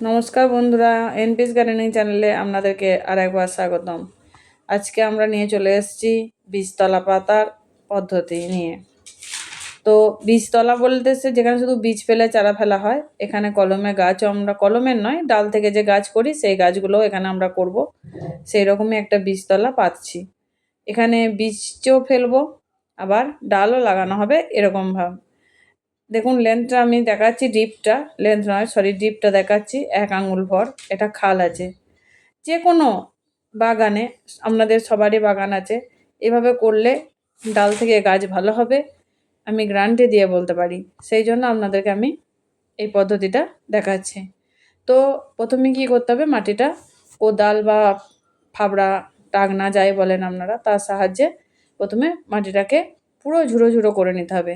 নমস্কার বন্ধুরা এনপিস গার্ডেনিং চ্যানেলে আপনাদেরকে আর একবার স্বাগতম। আজকে আমরা নিয়ে চলে এসেছি বীজতলা পাতার পদ্ধতি নিয়ে। তো বীজতলা বলতে সে যেখানে শুধু বীজ ফেলে চারা ফেলা হয়, এখানে কলমে গাছ আমরা, কলমের নয়, ডাল থেকে যে গাছ করি, সেই গাছগুলো এখানে আমরা করব। সেই রকমই একটা বীজতলা পাচ্ছি এখানে বীজও ফেলব, আবার ডালও লাগানো হবে এরকম ভাব দেখুন লেন্থটা আমি দেখাচ্ছি ডিপটা লেন্থ নয় সরি ডিপটা দেখাচ্ছি। এক আঙুল ভর, এটা খাল আছে। যে কোনো বাগানে আপনাদের সবারই বাগান আছে। এভাবে করলে ডাল থেকে গাছ ভালো হবে। আমি গ্রান্টে দিয়ে বলতে পারি। সেই জন্য আপনাদেরকে আমি এই পদ্ধতিটা দেখাচ্ছি। তো প্রথমে কী করতে হবে? মাটিটা কোদাল বা ফাবড়া, টাকনা, যাই বলেন আপনারা, তার সাহায্যে প্রথমে মাটিটাকে পুরো ঝুড়ো ঝুড়ো করে নিতে হবে।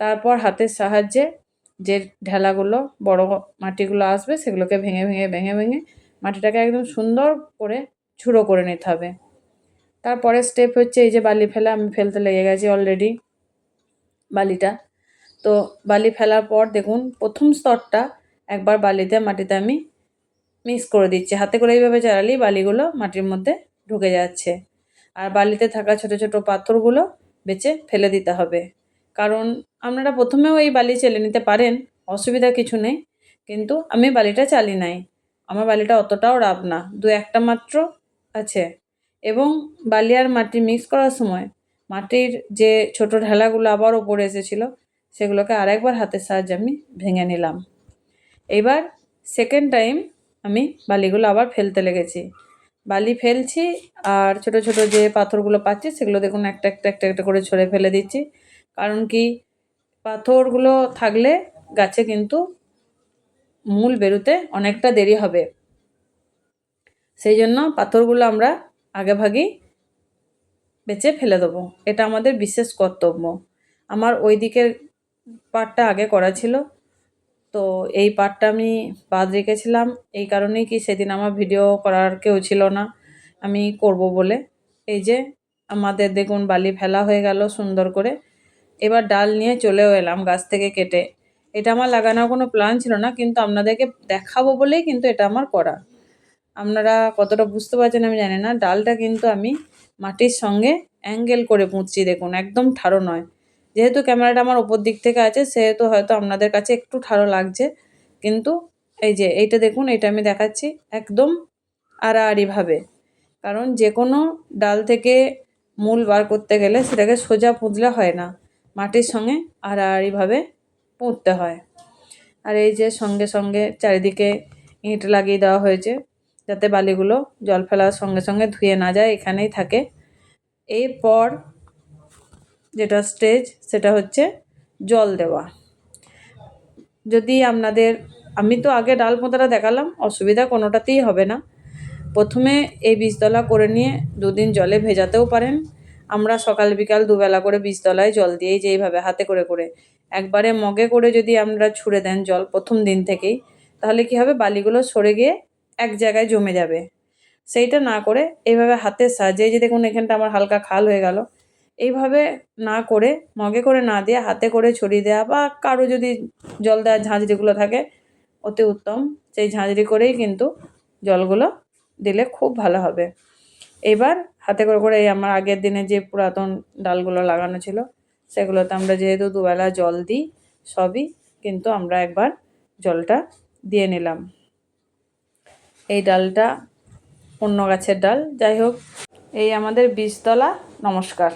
তারপর হাতের সাহায্যে যে ঢেলাগুলো, বড় মাটিগুলো আসবে, সেগুলোকে ভেঙে ভেঙে ভেঙে ভেঙে মাটিটাকে একদম সুন্দর করে ঝুড়ো করে নিতে হবে। তারপরে স্টেপ হচ্ছে এই যে বালি ফেলা, আমি ফেলতে লেগে গেছি অলরেডি বালিটা। তো বালি ফেলার পর দেখুন, প্রথম স্তরটা একবার বালিতে, মাটিতে আমি মিক্স করে দিচ্ছি। হাতে করে এইভাবে চালালেই বালিগুলো মাটির মধ্যে ঢুকে যাচ্ছে। আর বালিতে থাকা ছোট ছোট পাথরগুলো বেছে ফেলে দিতে হবে। কারণ আপনারা প্রথমেও এই বালি চেলে নিতে পারেন, অসুবিধা কিছু নেই। কিন্তু আমি বালিটা চালি নাই। আমার বালিটা অতটাও রাব না, দু একটা মাত্র আছে। এবং বালি আর মাটি মিক্স করার সময় মাটির যে ছোট ঢেলাগুলো আবার ওপরে এসেছিল, সেগুলোকে আরেকবার হাতের সাহায্যে আমি ভেঙে নিলাম। এবার সেকেন্ড টাইম আমি বালিগুলো আবার ফেলতে লেগেছি। বালি ফেলছি আর ছোট ছোট যে পাথরগুলো পাচ্ছি, সেগুলো দেখুন একটা একটা একটা একটা করে ছড়ে ফেলে দিচ্ছি। কারণ কি পাথরগুলো থাকলে গাছে কিন্তু মূল বেরোতে অনেকটা দেরি হবে। সেই জন্য পাথরগুলো আমরা আগে ভাগেই বেছে ফেলে দেবো। এটা আমাদের বিশেষ কর্তব্য। আমার ওই দিকের পাটটা আগে করা ছিল। তো এই পাটটা আমি বাদ রেখেছিলাম। এই কারণেই কি সেদিন আমার ভিডিও করার কেউ ছিল না। আমি করব বলে। এই যে আমাদের দেখুন বালি ফেলা হয়ে গেল সুন্দর করে। এবার ডাল নিয়ে চলেও এলাম গাছ থেকে কেটে। এটা আমার লাগানোর কোনো প্ল্যান ছিল না, কিন্তু আপনাদেরকে দেখাবো বলেই কিন্তু এটা আমার করা। আপনারা কতটা বুঝতে পারছেন আমি জানি না। ডালটা কিন্তু আমি মাটির সঙ্গে অ্যাঙ্গেল করে পুঁতছি দেখুন, একদম ঠাড়ো নয়। যেহেতু ক্যামেরাটা আমার ওপর দিক থেকে আছে, সেহেতু হয়তো আপনাদের কাছে একটু ঠাড়ো লাগছে। কিন্তু এই যে, এইটা দেখুন এটা আমি দেখাচ্ছি একদম আড়াআড়িভাবে। কারণ যে কোনো ডাল থেকে মূল বার করতে গেলে সেটাকে সোজা পুঁতলে হয় না। মাটির সঙ্গে আড়াআড়িভাবে পুঁততে হয়। আর এই যে সঙ্গে সঙ্গে চারিদিকে ইঁট লাগিয়ে দেওয়া হয়েছে, যাতে বালিগুলো জল ফেলার সঙ্গে সঙ্গে ধুয়ে না যায়, এখানেই থাকে। এরপর যেটা স্টেজ, সেটা হচ্ছে জল দেওয়া। যদি আপনাদের, আমি তো আগে ডাল পোঁতাটা দেখালাম, অসুবিধা কোনোটাতেই হবে না। প্রথমে এই বীজতলা করে নিয়ে দুদিন জলে ভেজাতেও পারেন আমরা সকাল বিকাল দুবেলা করে বীজতলায় জল দিয়েই যেইভাবে হাতে করে করে, একবারে মগে করে যদি আমরা ছুঁড়ে দেন জল প্রথম দিন থেকেই, তাহলে কী হবে? বালিগুলো সরে গিয়ে এক জায়গায় জমে যাবে। সেইটা না করে এইভাবে হাতের সাহায্যে যে দেখুন এখানটা আমার হালকা খাল হয়ে গেল, এইভাবে না করে, মগে করে না দিয়ে হাতে করে ছড়িয়ে দেওয়া বা কারও যদি জল দেওয়ার ঝাঁঝরিগুলো থাকে, অতি উত্তম। সেই ঝাঁঝরি করেই কিন্তু জলগুলো দিলে খুব ভালো হবে। এবার হাতে করে করে এই আমার আগের দিনে যে পুরাতন ডালগুলো লাগানো ছিল, সেগুলোতে আমরা যেহেতু দুবেলা জল দিই সবই, কিন্তু আমরা একবার জলটা দিয়ে নিলাম। এই ডালটা অন্য গাছের ডাল। যাই হোক, এই আমাদের বীজতলা, নমস্কার।